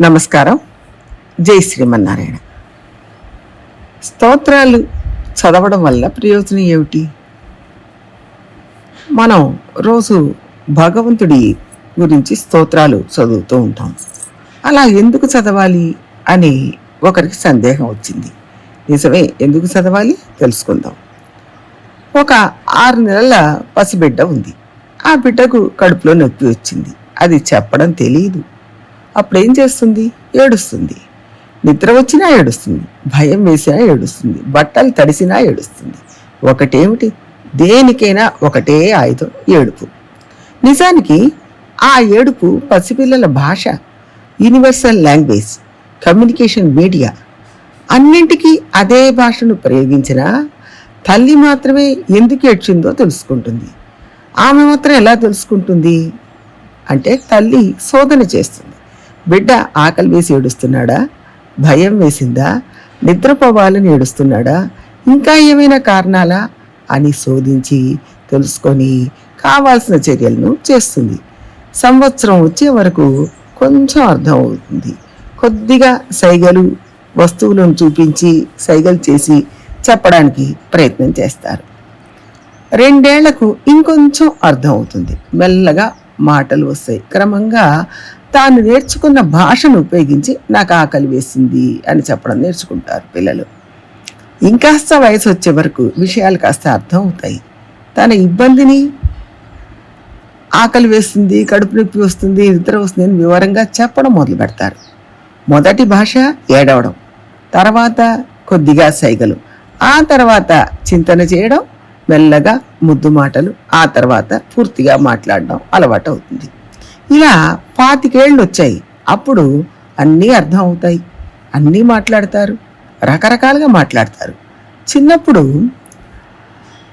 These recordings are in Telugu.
నమస్కారం. జై శ్రీమన్నారాయణ. స్తోత్రాలు చదవడం వల్ల ప్రయోజనం ఏమిటి? మనం రోజు భగవంతుడి గురించి స్తోత్రాలు చదువుతూ ఉంటాం. అలా ఎందుకు చదవాలి అని ఒకరికి సందేహం వచ్చింది. నిజమే ఎందుకు చదవాలి? తెలుసుకుందాం. ఒక ఆరు నెలల పసిబిడ్డ ఉంది. ఆ బిడ్డకు కడుపులో నొప్పి వచ్చింది. అది చెప్పడం తెలియదు అప్పుడు ఏం చేస్తుంది? ఏడుస్తుంది. నిద్ర వచ్చినా ఏడుస్తుంది. భయం వేసినా ఏడుస్తుంది. బట్టలు తడిసినా ఏడుస్తుంది. ఒకటేమిటి? దేనికైనా ఒకటే ఆయుధం ఏడుపు. నిజానికి ఆ ఏడుపు పసిపిల్లల భాష యూనివర్సల్ లాంగ్వేజ్ కమ్యూనికేషన్ మీడియా అన్నింటికీ అదే భాషను ప్రయోగించినా తల్లి మాత్రమే ఎందుకు ఏడ్చిందో తెలుసుకుంటుంది. ఆమె మాత్రం ఎలా తెలుసుకుంటుంది? అంటే తల్లి శోధన చేస్తుంది. బిడ్డ ఆకలి వేసి ఏడుస్తున్నాడా? భయం వేసిందా? నిద్రపోవాలని ఏడుస్తున్నాడా? ఇంకా ఏమైనా కారణాలా? అని శోధించి తెలుసుకొని కావాల్సిన చర్యలను చేస్తుంది. సంవత్సరం వచ్చే వరకు కొంచెం అర్థం అవుతుంది. కొద్దిగా సైగలు వస్తువులను చూపించి సైగలు చేసి చెప్పడానికి ప్రయత్నం చేస్తారు. రెండేళ్ళకు ఇంకొంచెం అర్థం అవుతుంది. మెల్లగా మాటలు వస్తాయి. క్రమంగా తాను నేర్చుకున్న భాషను ఉపయోగించి నాకు ఆకలి వేసింది అని చెప్పడం నేర్చుకుంటారు పిల్లలు. ఇంకాస్త వయసు వచ్చే వరకు విషయాలు కాస్త అర్థం అవుతాయి. తన ఇబ్బందిని ఆకలి వేస్తుంది కడుపు నొప్పి వస్తుంది నిద్ర వస్తుంది అని వివరంగా చెప్పడం మొదలు పెడతారు. మొదటి భాష ఏడవడం తర్వాత కొద్దిగా సైగలు ఆ తర్వాత చింతన చేయడం మెల్లగా ముద్దు మాటలు ఆ తర్వాత పూర్తిగా మాట్లాడడం అలవాటు అవుతుంది ఇలా పాతికేళ్ళు వచ్చాయి. అప్పుడు అన్నీ అర్థం అవుతాయి అన్నీ మాట్లాడతారు. రకరకాలుగా మాట్లాడతారు. చిన్నప్పుడు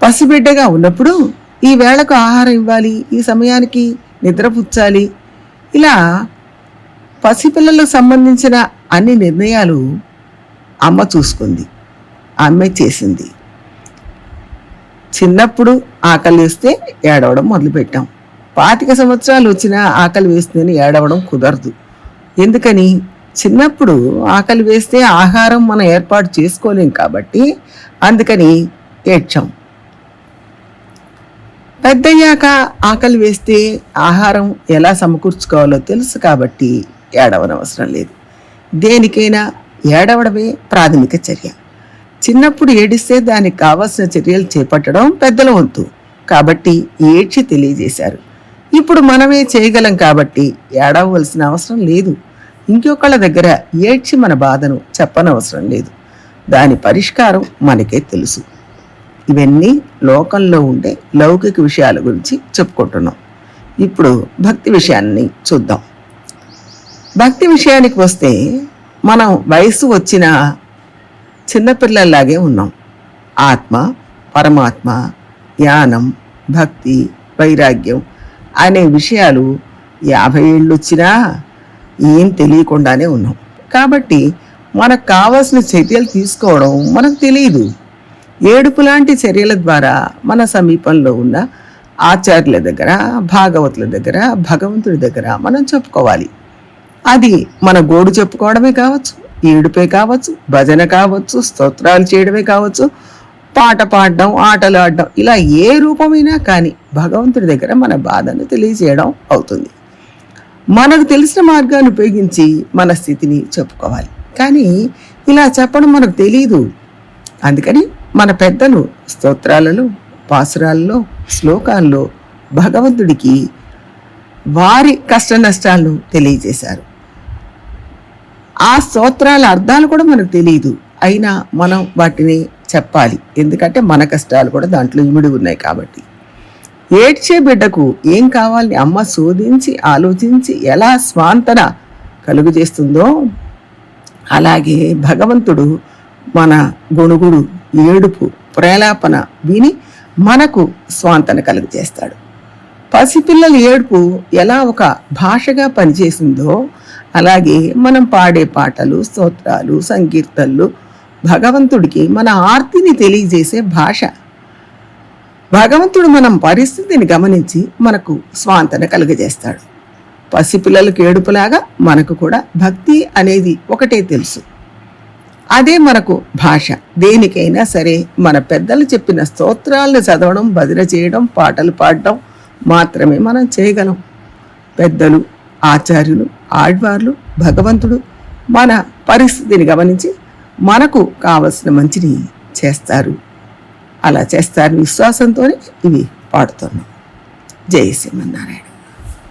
పసిబిడ్డగా ఉన్నప్పుడు ఈ వేళకు ఆహారం ఇవ్వాలి ఈ సమయానికి నిద్రపుచ్చాలి ఇలా పసిపిల్లలకు సంబంధించిన అన్ని నిర్ణయాలు అమ్మ చూసుకుంది. అమ్మే చేసింది. చిన్నప్పుడు ఆకలి వేస్తే ఏడవడం మొదలుపెట్టాం. పాతిక సంవత్సరాలు వచ్చినా ఆకలి వేస్తుందని ఏడవడం కుదరదు. ఎందుకని? చిన్నప్పుడు ఆకలి వేస్తే ఆహారం మనం ఏర్పాటు చేసుకోలేం కాబట్టి అందుకని ఏడ్చాం. పెద్దయ్యాక ఆకలి వేస్తే ఆహారం ఎలా సమకూర్చుకోవాలో తెలుసు కాబట్టి ఏడవనవసరం లేదు. దేనికైనా ఏడవడమే ప్రాథమిక చర్య. చిన్నప్పుడు ఏడిస్తే దానికి కావాల్సిన చర్యలు చేపట్టడం పెద్దల వంతు. కాబట్టి ఏడ్చి తెలియజేశారు. ఇప్పుడు మనమే చేయగలం కాబట్టి ఏడవలసిన అవసరం లేదు. ఇంకొకళ్ళ దగ్గర ఏడ్చి మన బాధను చెప్పనవసరం లేదు. దాని పరిష్కారం మనకే తెలుసు. ఇవన్నీ లోకంలో ఉండే లౌకిక విషయాల గురించి చెప్పుకుంటున్నాం. ఇప్పుడు భక్తి విషయాన్ని చూద్దాం. భక్తి విషయానికి వస్తే మనం వయసు వచ్చిన చిన్నపిల్లల్లాగే ఉన్నాం. ఆత్మ పరమాత్మ జ్ఞానం భక్తి వైరాగ్యం అనే విషయాలు యాభై ఏళ్ళు వచ్చినా ఏం తెలియకుండానే ఉన్నాం. కాబట్టి మనకు కావాల్సిన చర్యలు తీసుకోవడం మనకు తెలియదు ఏడుపు లాంటి చర్యల ద్వారా మన సమీపంలో ఉన్న ఆచార్యుల దగ్గర భాగవతుల దగ్గర భగవంతుడి దగ్గర మనం చెప్పుకోవాలి. అది మన గోడు చెప్పుకోవడమే కావచ్చు ఏడుపే కావచ్చు భజన కావచ్చు స్తోత్రాలు చేయడమే కావచ్చు పాట పాడడం ఆటలు ఆడడం ఇలా ఏ రూపమైనా కానీ భగవంతుడి దగ్గర మన బాధను తెలియజేయడం అవుతుంది. మనకు తెలిసిన మార్గాన్ని ఉపయోగించి మన స్థితిని చెప్పుకోవాలి. కానీ ఇలా చెప్పడం మనకు తెలియదు అందుకని మన పెద్దలు స్తోత్రాలలో పాసురాల్లో శ్లోకాల్లో భగవంతుడికి వారి కష్ట నష్టాలను తెలియజేశారు. ఆ స్తోత్రాల అర్థాలు కూడా మనకు తెలియదు అయినా మనం వాటిని చెప్పాలి. ఎందుకంటే మన కష్టాలు కూడా దాంట్లో ఇమిడి ఉన్నాయి కాబట్టి. ఏడ్చే బిడ్డకు ఏం కావాలని అమ్మ శోధించి ఆలోచించి ఎలా స్వాంతన కలుగు చేస్తుందో అలాగే భగవంతుడు మన గొణుగుడు ఏడుపు ప్రేలాపన విని మనకు స్వాంతన కలుగు చేస్తాడు పసిపిల్లల ఏడుపు ఎలా ఒక భాషగా పనిచేసిందో అలాగే మనం పాడే పాటలు స్తోత్రాలు సంకీర్తనలు భగవంతుడికి మన ఆర్తిని తెలియజేసే భాష. భగవంతుడు మనం పరిస్థితిని గమనించి మనకు స్వాంతన కలుగజేస్తాడు. పసిపిల్లలకి ఏడుపులాగా మనకు కూడా భక్తి అనేది ఒకటే తెలుసు. అదే మనకు భాష. దేనికైనా సరే మన పెద్దలు చెప్పిన స్తోత్రాలను చదవడం భద్ర చేయడం పాటలు పాడడం మాత్రమే మనం చేయగలం. పెద్దలు ఆచార్యులు ఆడ్వార్లు భగవంతుడు మన పరిస్థితిని గమనించి మనకు కావలసిన మంచిని చేస్తారు. అలా చేస్తారని విశ్వాసంతోనే ఇవి పాడుతున్నాం. జయ శ్రీమన్నారాయణ.